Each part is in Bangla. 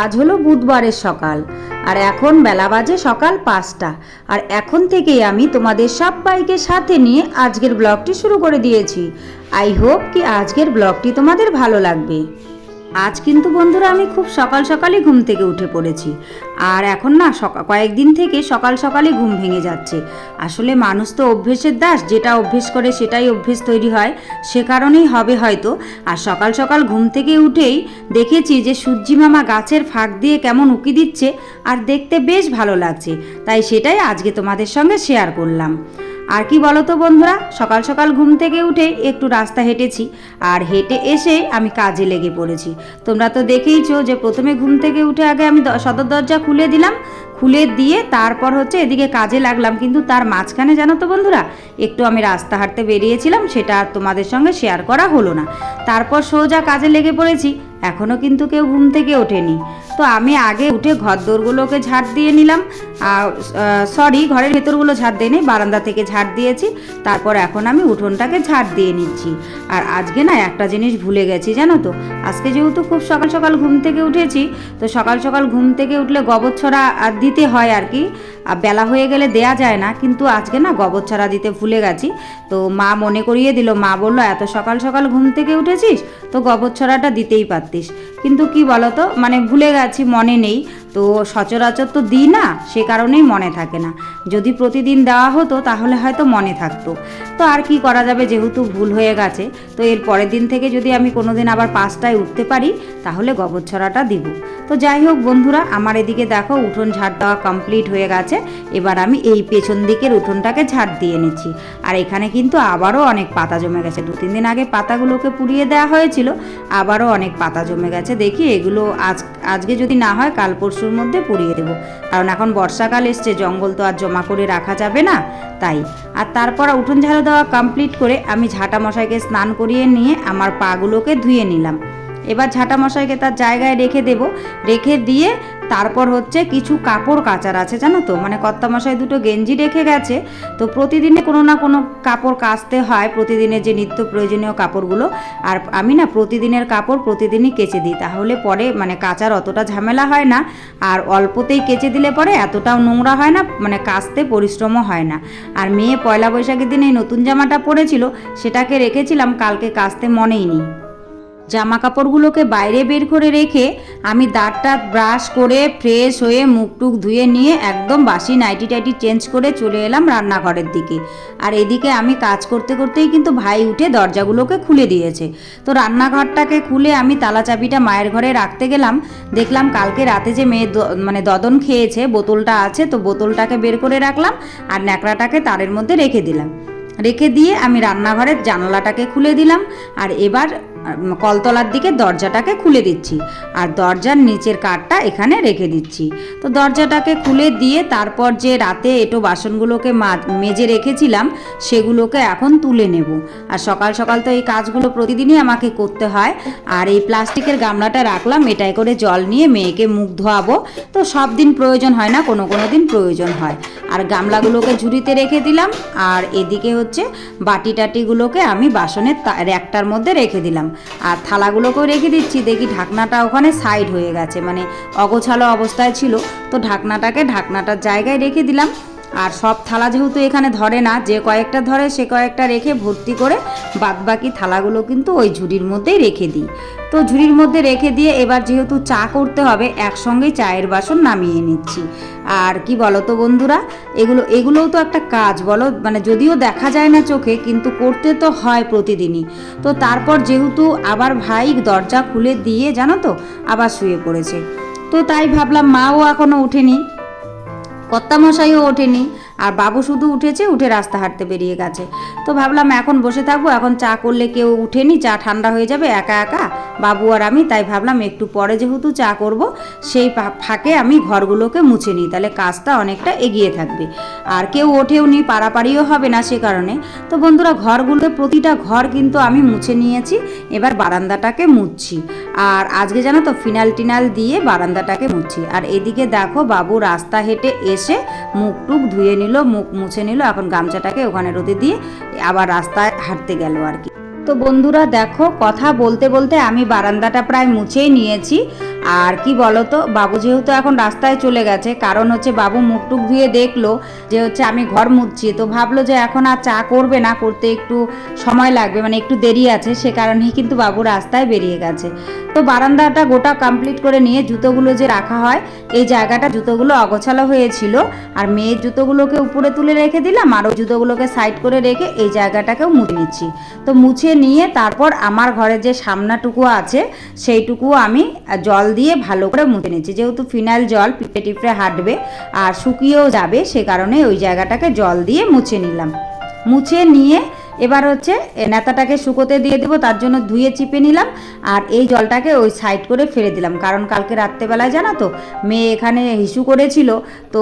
আজ হলো বুধবারের সকাল, আর এখন বেলা বাজে সকাল পাঁচটা, আর এখন থেকেই আমি তোমাদের সবাইকে সাথে নিয়ে আজকের ব্লগটি শুরু করে দিয়েছি। আই হোপ কি আজকের ব্লগটি তোমাদের ভালো লাগবে। আজ কিন্তু বন্ধুরা আমি খুব সকাল সকালই ঘুম থেকে উঠে পড়েছি। আর এখন না কয়েকদিন থেকে সকাল সকালে ঘুম ভেঙে যাচ্ছে। আসলে মানুষ তো অভ্যেসের দাস, যেটা অভ্যেস করে সেটাই অভ্যেস তৈরি হয়। সে কারণেই হবে হয়তো। আর সকাল সকাল ঘুম থেকে উঠেই দেখেছি যে সূর্যি মামা গাছের ফাঁক দিয়ে কেমন উঁকি দিচ্ছে, আর দেখতে বেশ ভালো লাগছে। তাই সেটাই আজকে তোমাদের সঙ্গে শেয়ার করলাম। আর কি বলো তো বন্ধুরা, সকাল সকাল ঘুম থেকে উঠে একটু রাস্তা হেঁটেছি, আর হেঁটে এসে আমি কাজে লেগে পড়েছি। তোমরা তো দেখেইছো যে প্রথমে ঘুম থেকে উঠে আগে আমি সদর দরজা খুলে দিলাম, খুলে দিয়ে তারপর হচ্ছে এদিকে কাজে লাগলাম। কিন্তু তার মাঝখানে জানো তো বন্ধুরা, একটু আমি রাস্তা হাঁটতে বেরিয়েছিলাম, সেটা আর তোমাদের সঙ্গে শেয়ার করা হলো না। তারপর সোজা কাজে লেগে পড়েছি এখনও কিন্তু কেউ ঘুম থেকে ওঠেনি। তো আমি আগে উঠে ঘর দোরগুলোকে ঝাড় দিয়ে নিলাম সরি ঘরের ভেতরগুলো ঝাড় দিয়ে নিই বারান্দা থেকে ঝাড় দিয়েছি, তারপর এখন আমি উঠোনটাকে ঝাড় দিয়ে নিচ্ছি। আর আজকে না একটা জিনিস ভুলে গেছি, জানো তো? আজকে যেহেতু খুব সকাল সকাল ঘুম থেকে উঠেছি, তো সকাল সকাল ঘুম থেকে উঠলে গোবর ছড়া দিতে হয় আর কি। আর বেলা হয়ে গেলে দেয়া যায় না, কিন্তু আজকে না গোবর ছড়া দিতে ভুলে গেছি। তো মা মনে করিয়ে দিল, মা বলল, এত সকাল সকাল ঘুম থেকে উঠেছিস, তো গোবর ছড়াটা দিতেই পারতিস। কিন্তু কি বলতো মানে ভুলে গেছি, মনে নেই। তো সচরাচর তো দিই না, সে কারণেই মনে থাকে না। যদি প্রতিদিন দেওয়া হতো, তাহলে হয়তো মনে থাকতো। তো আর কি করা যাবে যেহেতু ভুল হয়ে গেছে, তো এর পরের দিন থেকে যদি আমি কোনোদিন আবার পাঁচটায় উঠতে পারি, তাহলে গোবর ছড়াটা দিব। তো যাই হোক বন্ধুরা, আমার এদিকে দেখো উঠোন ঝাড় দেওয়া কমপ্লিট হয়ে গেছে। এবার আমি এই পেছন দিকের উঠোনটাকে ঝাড় দিয়ে নিচ্ছি। আর এখানে কিন্তু আবারও অনেক পাতা জমে গেছে। দু, তিন দিন আগে পাতাগুলোকে পুড়িয়ে দেওয়া হয়েছিল, আবারও অনেক পাতা জমে গেছে। দেখি এগুলো আজ, আজকে যদি না হয়, কাল পরশুর মধ্যে পুড়িয়ে দেবো। কারণ এখন বর্ষাকাল এসছে, জঙ্গল তো আর জমা করে রাখা যাবে না, তাই। আর তারপর উঠোন ঝাড়ু দেওয়া কমপ্লিট করে আমি ঝাঁটা মশাইকে স্নান করিয়ে নিয়ে আমার পাগুলোকে ধুয়ে নিলাম। এবার ঝাঁটা মশাইকে তার জায়গায় রেখে দেব। রেখে দিয়ে তারপর হচ্ছে কিছু কাপড় কাচার আছে, জানো তো? মানে কর্তা মশাই দুটো গেঞ্জি রেখে গেছে। তো প্রতিদিনে কোনো না কোনো কাপড় কাচতে হয়, প্রতিদিনের যে নিত্য প্রয়োজনীয় কাপড়গুলো। আর আমি না প্রতিদিনের কাপড় প্রতিদিনই কেচে দিই। তাহলে পরে মানে কাচার অতটা ঝামেলা হয় না। আর অল্পতেই কেচে দিলে পরে এতটাও নোংরা হয় না মানে কাচতে পরিশ্রমও হয় না। আর মেয়ে পয়লা বৈশাখের দিন এই নতুন জামাটা পরেছিল, সেটাকে রেখেছিলাম, কালকে কাচতে মনেই নেই। জামা কাপড়গুলোকে বাইরে বের করে রেখে আমি দাঁতটা ব্রাশ করে ফ্রেশ হয়ে মুখ টুক ধুয়ে নিয়ে একদম বাসি নাইটি টাইটি চেঞ্জ করে চলে এলাম রান্নাঘরের দিকে। আর এদিকে আমি কাজ করতে করতেই কিন্তু ভাই উঠে দরজাগুলোকে খুলে দিয়েছে। তো রান্নাঘরটাকে খুলে আমি তালা চাবিটা মায়ের ঘরে রাখতে গেলাম। দেখলাম কালকে রাতে যে মেয়ে মানে দদন খেয়েছে, বোতলটা আছে, তো বোতলটাকে বের করে রাখলাম আর ন্যাকড়াটাকে তারের মধ্যে রেখে দিলাম। রেখে দিয়ে আমি রান্নাঘরের জানলাটাকে খুলে দিলাম। আর এবার কলতলার দিকে দরজাটাকে খুলে দিচ্ছি। আর দরজার নিচের কাঠটা এখানে রেখে দিচ্ছি। তো দরজাটাকে খুলে দিয়ে তারপর যে রাতে এটো বাসনগুলোকে মেজে রেখেছিলাম, সেগুলোকে এখন তুলে নেব। আর সকাল সকাল তো এই কাজগুলো প্রতিদিনই আমাকে করতে হয়। আর এই প্লাস্টিকের গামলাটা রাখলাম, এটাই করে জল নিয়ে মেয়েকে মুখ ধোয়াবো। তো সব দিন প্রয়োজন হয় না, কোনো কোনো দিন প্রয়োজন হয়। আর গামলাগুলোকে ঝুড়িতে রেখে দিলাম। আর এদিকে হচ্ছে বাটি টাটিগুলোকে আমি বাসনের র্যাকটার মধ্যে রেখে দিলাম। আর থালাগুলোকেও রেখে দিচ্ছি। দেখি ঢাকনাটা ওখানে সাইড হয়ে গেছে। মানে অগোছালো অবস্থায় ছিল। তো ঢাকনাটাকে ঢাকনাটার জায়গায় রেখে দিলাম। আর সব থালা যেহেতু এখানে ধরে না, যে কয়েকটা ধরে সে কয়েকটা রেখে ভর্তি করে বাদবাকি থালাগুলো কিন্তু ওই ঝুড়ির মধ্যেই রেখে দিই। তো ঝুড়ির মধ্যে রেখে দিয়ে এবার যেহেতু চা করতে হবে একসঙ্গেই চায়ের বাসন নামিয়ে নিচ্ছি। আর কি বলো তো বন্ধুরা, এগুলো, এগুলোও তো একটা কাজ বলো মানে যদিও দেখা যায় না চোখে, কিন্তু করতে তো হয় প্রতিদিনই। তো তারপর যেহেতু আবার ভাই দরজা খুলে দিয়ে, জানো তো, আবার শুয়ে পড়েছে। তো তাই ভাবলাম মাও এখনও ওঠেনি। কর্তামশাইও ওঠেনি। আর বাবু শুধু উঠেছে, উঠে রাস্তা হাঁটতে বেরিয়ে গেছে। তো ভাবলাম এখন বসে থাকব, এখন চা করলে কেউ উঠেনি, চা ঠান্ডা হয়ে যাবে, একা একা, বাবু আর আমি, তাই ভাবলাম একটু পরে যেহেতু চা করব, সেই ফাঁকে আমি ঘরগুলোকে মুছে নিই, তাহলে কাজটা অনেকটা এগিয়ে থাকবে। আর কেউ ওঠেও নি পাড়াপাড়িও হবে না সে কারণে। তো বন্ধুরা, ঘরগুলোতে প্রতিটা ঘর কিন্তু আমি মুছে নিয়েছি, এবার বারান্দাটাকে মুছছি। আর আজকে জানো তো, ফিনাল টিনাল দিয়ে বারান্দাটাকে মুছছি। আর এদিকে দেখো, বাবু রাস্তা হেঁটে এসে মুখ টুক ধুয়ে নিল মুখ মুছে নিল, এখন গামছাটাকে ওখানে রোদে দিয়ে আবার রাস্তায় হাঁটতে গেল আর কি। তো বন্ধুরা দেখো, কথা বলতে বলতে আমি বারান্দাটা প্রায় মুছেই নিয়েছি। আর কি বলতো, বাবু যেহেতু এখন রাস্তায় চলে গেছে, কারণ হচ্ছে বাবু মুখ টুক ধুয়ে দেখল যে হচ্ছে আমি ঘর মুছছি, তো ভাবলো যে এখন আর চা করবে না, করতে একটু সময় লাগবে মানে একটু দেরি আছে, সে কারণেই কিন্তু বাবু রাস্তায় বেরিয়ে গেছে। তো বারান্দাটা গোটা কমপ্লিট করে নিয়ে জুতোগুলো যে রাখা হয়, এই জায়গাটা জুতোগুলো অগোছালো হয়েছিল। আর মেয়ের জুতোগুলোকে উপরে তুলে রেখে দিলাম, আর ওই জুতোগুলোকে সাইড করে রেখে এই জায়গাটাকেও মুছে নিচ্ছি। তো মুছে নিয়ে তারপর আমার ঘরে যে সামনাটুকু আছে, সেইটুকুও আমি জল দিয়ে ভালো করে মুছে নিচ্ছি যেহেতু ফিনাইল জল পিঁপড়ে টিপড়ে হাঁটবে আর শুকিয়েও যাবে, সে কারণে ওই জায়গাটাকে জল দিয়ে মুছে নিলাম। মুছে নিয়ে এবার হচ্ছে নেতাটাকে শুকোতে দিয়ে দেবো, তার জন্য ধুয়ে চিপে নিলাম, আর এই জলটাকে ওই সাইড করে ফেলে দিলাম। কারণ কালকে রাত্রেবেলায় জানো তো, মেয়ে এখানে হিসু করেছিল, তো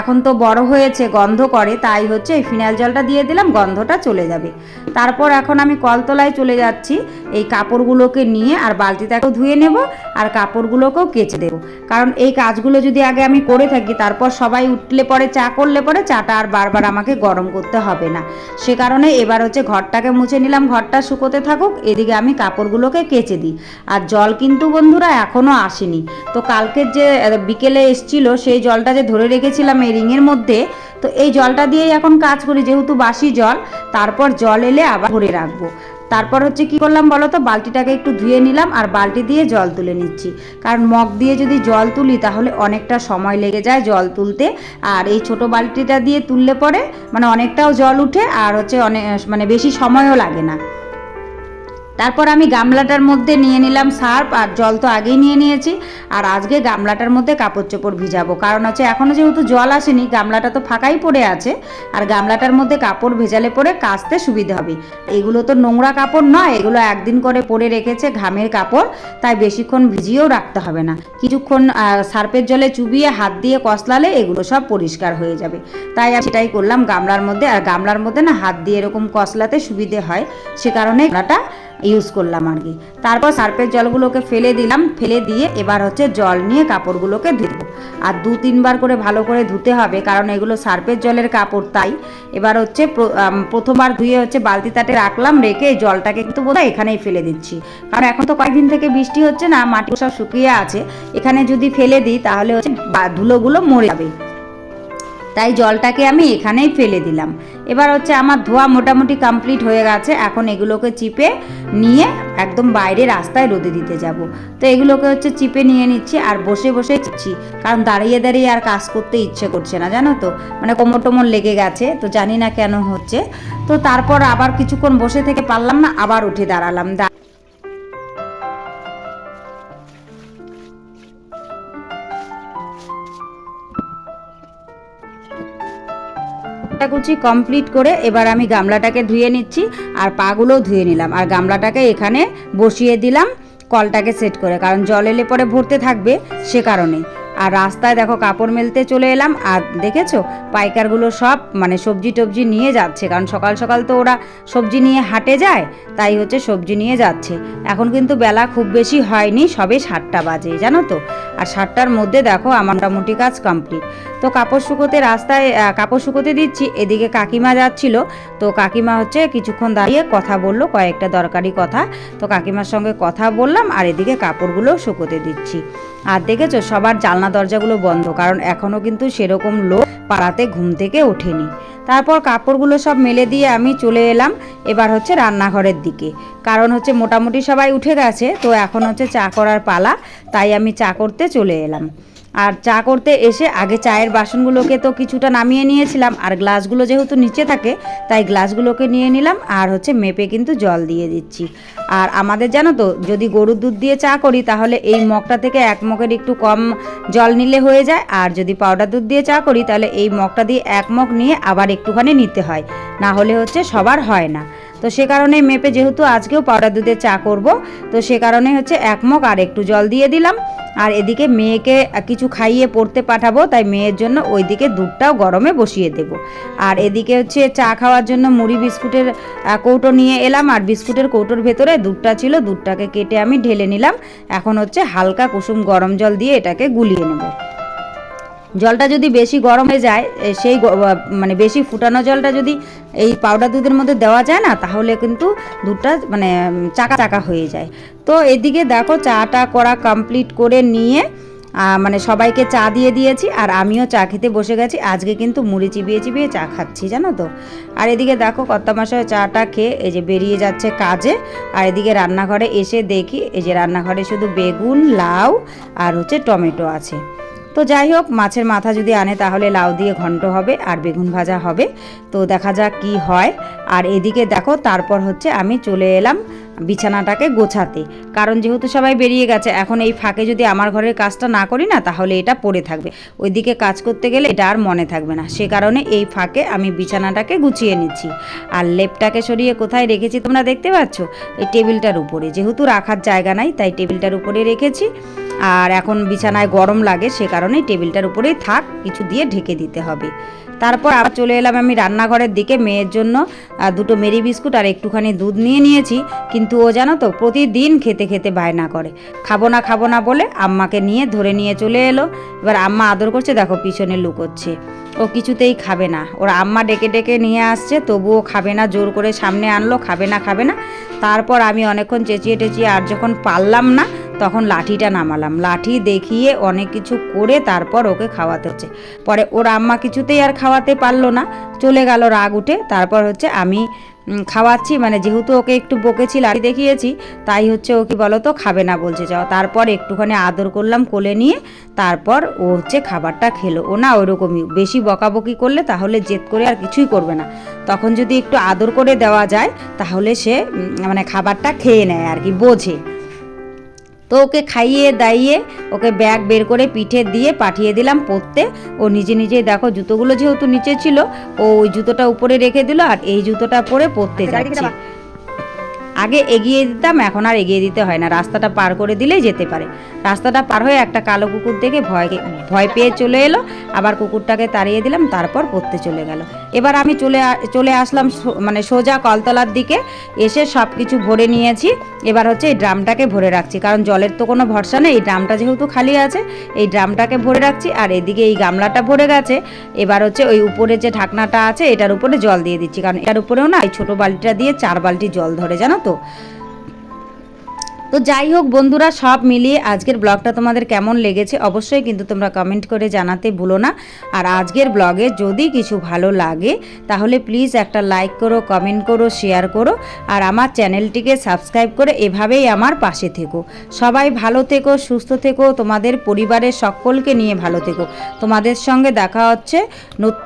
এখন তো বড় হয়েছে, গন্ধ করে, তাই হচ্ছে এই ফিনাইল জলটা দিয়ে দিলাম, গন্ধটা চলে যাবে। তারপর এখন আমি কলতলায় চলে যাচ্ছি, এই কাপড়গুলোকে নিয়ে, আর বালতিটাকেও ধুয়ে নেব, আর কাপড়গুলোকেও কেচে দেবো। কারণ এই কাজগুলো যদি আগে আমি করে থাকি, তারপর সবাই উঠলে পরে, চা করলে পরে, চাটা আর বারবার আমাকে গরম করতে হবে না। সে কারণে এবার হচ্ছে ঘরটাকে মুছে নিলাম, ঘরটা শুকোতে থাকুক, এদিকে আমি কাপড়গুলোকে কেচে দিই। আর জল কিন্তু বন্ধুরা এখনও আসেনি। তো কালকের যে বিকেলে এসছিল, সেই জলটা যে ধরে রেখেছিলাম এই রিংয়ের মধ্যে, তো এই জলটা দিয়েই এখন কাজ করি, যেহেতু বাসি জল, তারপর জল এলে আবার ভরে রাখব। তারপর হচ্ছে কি করলাম বলো তো? বালতিটাকে একটু ধুয়ে নিলাম আর বালতি দিয়ে জল তুলে নিচ্ছি। কারণ মগ দিয়ে যদি জল তুলি তাহলে অনেকটা সময় লেগে যায় জল তুলতে। আর এই ছোট বালতিটা দিয়ে তুললে পরে মানে অনেকটাও জল উঠে আর হচ্ছে অনেক মানে বেশি সময়ও লাগে না। তারপর আমি গামলাটার মধ্যে নিয়ে নিলাম সার্ফ, আর জল তো আগেই নিয়ে নিয়েছি। আর আজকে গামলাটার মধ্যে কাপড় চোপড় ভিজাবো। কারণ হচ্ছে এখনও যেহেতু জল আসেনি, গামলাটা তো ফাঁকাই পড়ে আছে। আর গামলাটার মধ্যে কাপড় ভেজালে পরে কাচতে সুবিধা হবে। এগুলো তো নোংরা কাপড় নয়, এগুলো একদিন করে পরে রেখেছে ঘামের কাপড়, তাই বেশিক্ষণ ভিজিয়েও রাখতে হবে না। কিছুক্ষণ সার্ফের জলে চুবিয়ে হাত দিয়ে কসলালে এগুলো সব পরিষ্কার হয়ে যাবে। তাই আমি সেটাই করলাম গামলার মধ্যে। আর গামলার মধ্যে না হাত দিয়ে এরকম কসলাতে সুবিধে হয়। সে কারণে গামলাটা ইউজ করলাম আর কি। তারপর সার্ফের জলগুলোকে ফেলে দিলাম, ফেলে দিয়ে এবার হচ্ছে জল নিয়ে কাপড়গুলোকে ধুবো। আর দু তিনবার করে ভালো করে ধুতে হবে, কারণ এগুলো সার্ফের জলের কাপড়, তাই এবার হচ্ছে প্রথমবার ধুয়ে হচ্ছে বালতি তাতে রাখলাম, রেখে জলটাকে কিন্তু বোধহয় এখানেই ফেলে দিচ্ছি। কারণ এখন তো কয়েকদিন থেকে বৃষ্টি হচ্ছে না, মাটি সব শুকিয়ে আছে। এখানে যদি ফেলে দিই, তাহলে হচ্ছে ধুলোগুলো মরে যাবে। তাই জলটাকে আমি এখানেই ফেলে দিলাম। এবার হচ্ছে আমার ধোয়া মোটামুটি কমপ্লিট হয়ে গেছে। এখন এগুলোকে চিপে নিয়ে একদম বাইরে রাস্তায় রোদে দিতে যাব। তো এগুলোকে হচ্ছে চিপে নিয়ে নিচ্ছি আর বসে বসে চিপছি কারণ দাঁড়িয়ে দাঁড়িয়ে আর কাজ করতে ইচ্ছে করছে না, জানো তো? মানে কোমর টোমর লেগে গেছে, তো জানি না কেন হচ্ছে। তো তারপর আবার কিছুক্ষণ বসে থেকে পারলাম না, আবার উঠে দাঁড়ালাম। কুচি কমপ্লিট করে এবার আমি গামলাটাকে ধুয়ে নিচ্ছি আর পাগুলোও ধুয়ে নিলাম। আর গামলাটাকে এখানে বসিয়ে দিলাম, কলটাকে সেট করে। কারণ জল এলে পরে ভরতে থাকবে সে কারণে। আর রাস্তায় দেখো কাপড় মেলতে চলে এলাম। আর দেখেছ, পাইকারগুলো সব মানে সবজি টবজি নিয়ে যাচ্ছে। কারণ সকাল সকাল তো ওরা সবজি নিয়ে হাটে যায়, তাই হচ্ছে সবজি নিয়ে যাচ্ছে। এখন কিন্তু বেলা খুব বেশি হয়নি, সবে সাতটা বাজে, জানো তো? আর সাতটার মধ্যে দেখো আমার মোটামুটি কাজ কমপ্লিট তো কাপড় শুকোতে রাস্তায় কাপড় শুকোতে দিচ্ছি, এদিকে কাকিমা যাচ্ছিল, তো কাকিমা হচ্ছে কিছুক্ষণ দাঁড়িয়ে কথা বলল, কয়েকটা দরকারি কথা, তো কাকিমার সঙ্গে কথা বললাম, আর এদিকে কাপড়গুলো শুকোতে দিচ্ছি। আর দেখেছ, সবার জানলা দরজাগুলো বন্ধ, কারণ এখনও কিন্তু সেরকম লোক পাড়াতে ঘুম থেকে ওঠেনি। তারপর কাপড়গুলো সব মেলে দিয়ে আমি চলে এলাম, এবার হচ্ছে রান্নাঘরের দিকে। কারণ হচ্ছে মোটামুটি সবাই উঠে গেছে, তো এখন হচ্ছে চা করার পালা, তাই আমি চা করতে চলে এলাম। আর চা করতে এসে আগে চায়ের বাসনগুলোকে তো কিছুটা নামিয়ে নিয়েছিলাম, আর গ্লাসগুলো যেহেতু নিচে থাকে, তাই গ্লাসগুলোকে নিয়ে নিলাম, আর হচ্ছে মেপে কিন্তু জল দিয়ে দিচ্ছি। আর আমাদের জানো তো, যদি গরুর দুধ দিয়ে চা করি, তাহলে এই মগটা থেকে এক মগের একটু কম জল নিলে হয়ে যায়, আর যদি পাউডার দুধ দিয়ে চা করি, তাহলে এই মগটা দিয়ে এক মগ নিয়ে আবার একটুখানি নিতে হয়। না হলে হচ্ছে সবার হয় না। তো সে কারণে মেপে যেহেতু আজকেও পাউডার দুধে চা করব, তো সে কারণে হচ্ছে এক মগ আর একটু জল দিয়ে দিলাম। আর এদিকে মেয়েকে কিছু খাইয়ে পড়তে পাঠাবো, তাই মেয়ের জন্য ওইদিকে দুধটাও গরমে বসিয়ে দেব। আর এদিকে হচ্ছে চা খাওয়ার জন্য মুড়ি বিস্কুটের কৌটো নিয়ে এলাম, আর বিস্কুটের কৌটোর ভেতরে দুধটা ছিল, দুধটাকে কেটে আমি ঢেলে নিলাম। এখন হচ্ছে হালকা কুসুম গরম জল দিয়ে এটাকে গুলিয়ে নেব। জলটা যদি বেশি গরম হয়ে যায় সেই মানে বেশি ফুটানো জলটা যদি এই পাউডার দুধের মধ্যে দেওয়া যায় না, তাহলে কিন্তু দুধটা মানে চাকা চাকা হয়ে যায়। তো এদিকে দেখো চাটা করা কমপ্লিট করে নিয়ে মানে সবাইকে চা দিয়ে দিয়েছি, আর আমিও চা খেতে বসে গেছি। আজকে কিন্তু মুড়ি চিবিয়ে চিবিয়ে চা খাচ্ছি, জানো তো? আর এদিকে দেখো কর্তামশাই চাটা খেয়ে এই যে বেরিয়ে যাচ্ছে কাজে, আর এদিকে রান্নাঘরে এসে দেখি, এই যে রান্নাঘরে শুধু বেগুন, লাউ আর হচ্ছে টমেটো আছে। তো যাই হোক, মাছের মাথা যদি আনে তাহলে লাউ দিয়ে ঘন্ট হবে আর বেগুন ভাজা হবে। তো দেখা যাক কি হয়। আর এদিকে দেখো, তারপর হচ্ছে আমি চলে এলাম বিছানাটাকে গোছাতে। কারণ যেহেতু সবাই বেরিয়ে গেছে, এখন এই ফাঁকে যদি আমার ঘরের কাজটা না করি না, তাহলে এটা পড়ে থাকবে। ওইদিকে কাজ করতে গেলে এটা আর মনে থাকবে না। সে কারণে এই ফাঁকে আমি বিছানাটাকে গুছিয়ে নিচ্ছি। আর লেপটাকে সরিয়ে কোথায় রেখেছি তোমরা দেখতে পাচ্ছ? এই টেবিলটার উপরে। যেহেতু রাখার জায়গা নাই, তাই টেবিলটার উপরে রেখেছি। আর এখন বিছানায় গরম লাগে, সে কারণে টেবিলটার উপরেই থাক, কিছু দিয়ে ঢেকে দিতে হবে। তারপর আবার চলে এলাম আমি রান্নাঘরের দিকে, মেয়ের জন্য দুটো মেরি বিস্কুট আর একটুখানি দুধ নিয়ে নিয়েছি। কিন্তু ও জানো তো, প্রতিদিন খেতে খেতে বায়না করে। খাব না খাব না বলে আম্মাকে নিয়ে ধরে নিয়ে চলে এলো। এবার আম্মা আদর করছে, দেখো পিছনে লুকোচ্ছে। ও কিছুতেই খাবে না। ওর আম্মা ডেকে ডেকে নিয়ে আসছে, তবুও খাবে না, জোর করে সামনে আনলো, খাবে না খাবে না। তারপর আমি অনেকক্ষণ চেঁচিয়ে টেঁচিয়ে আর যখন পারলাম না তখন লাঠিটা নামালাম। লাঠি দেখিয়ে অনেক কিছু করে তারপর ওকে খাওয়াতে হচ্ছে। পরে ওর আম্মা কিছুতেই আর খাওয়াতে পারল না। চলে গেল রাগ উঠে। তারপর হচ্ছে আমি খাওয়াচ্ছি। মানে যেহেতু ওকে একটু বকেছি, লাঠি দেখিয়েছি, তাই হচ্ছে ও কি বলো তো খাবে না বলছে। যাও, তারপর একটুখানি আদর করলাম কোলে নিয়ে। তারপর ও হচ্ছে খাবারটা খেলো। ও না ওরকমই। বেশি বকাবকি করলে তাহলে জেদ করে আর কিছুই করবে না। তখন যদি একটু আদর করে দেওয়া যায়, তাহলে সে মানে খাবারটা খেয়ে নেয় আর কি, বোঝে। তো ওকে খাইয়ে দাইয়ে ওকে ব্যাগ বের করে পিঠে দিয়ে পাঠিয়ে দিলাম পরতে। ও নিজে নিজেই দেখো জুতোগুলো যেহেতু নিচে ছিল ও ওই জুতোটা উপরে রেখে দিল আর এই জুতোটা পরে পরতে যাচ্ছে। আগে এগিয়ে দিতাম, এখন আর এগিয়ে দিতে হয় না। রাস্তাটা পার করে দিলেই যেতে পারে। রাস্তাটা পার হয়ে একটা কালো কুকুর দেখে ভয় ভয় পেয়ে চলে এলো। আবার কুকুরটাকে তাড়িয়ে দিলাম, তারপর পড়তে চলে গেল। এবার আমি চলে চলে আসলাম মানে সোজা কলতলার দিকে। এসে সব কিছু ভরে নিয়েছি। এবার হচ্ছে এই ড্রামটাকে ভরে রাখছি। কারণ জলের তো কোনো ভরসা নেই। এই ড্রামটা যেহেতু খালি আছে, এই ড্রামটাকে ভরে রাখছি। আর এদিকে এই গামলাটা ভরে গেছে। এবার হচ্ছে ওই উপরে যে ঢাকনাটা আছে, এটার উপরে জল দিয়ে দিচ্ছি। কারণ এটার উপরেও না এই ছোটো বালতিটা দিয়ে চার বালতি জল ধরে, জানো তো? তো? তো যাই হোক বন্ধুরা, সব মিলিয়ে আজকের ব্লগটা তোমাদের কেমন লেগেছে অবশ্যই কিন্তু তোমরা কমেন্ট করে জানাতে ভুলো না। আর আজকের ব্লগে যদি কিছু ভালো লাগে, তাহলে প্লিজ একটা লাইক করো কমেন্ট করো শেয়ার করো। আর আমার চ্যানেলটিকে সাবস্ক্রাইব করে এভাবেই আমার পাশে থেকো। সবাই ভালো থেকো, সুস্থ থেকো, তোমাদের পরিবারের সকলকে নিয়ে ভালো থেকো। তোমাদের সঙ্গে দেখা হচ্ছে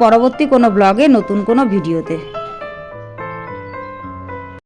পরবর্তী কোনো ব্লগে নতুন কোনো ভিডিওতে।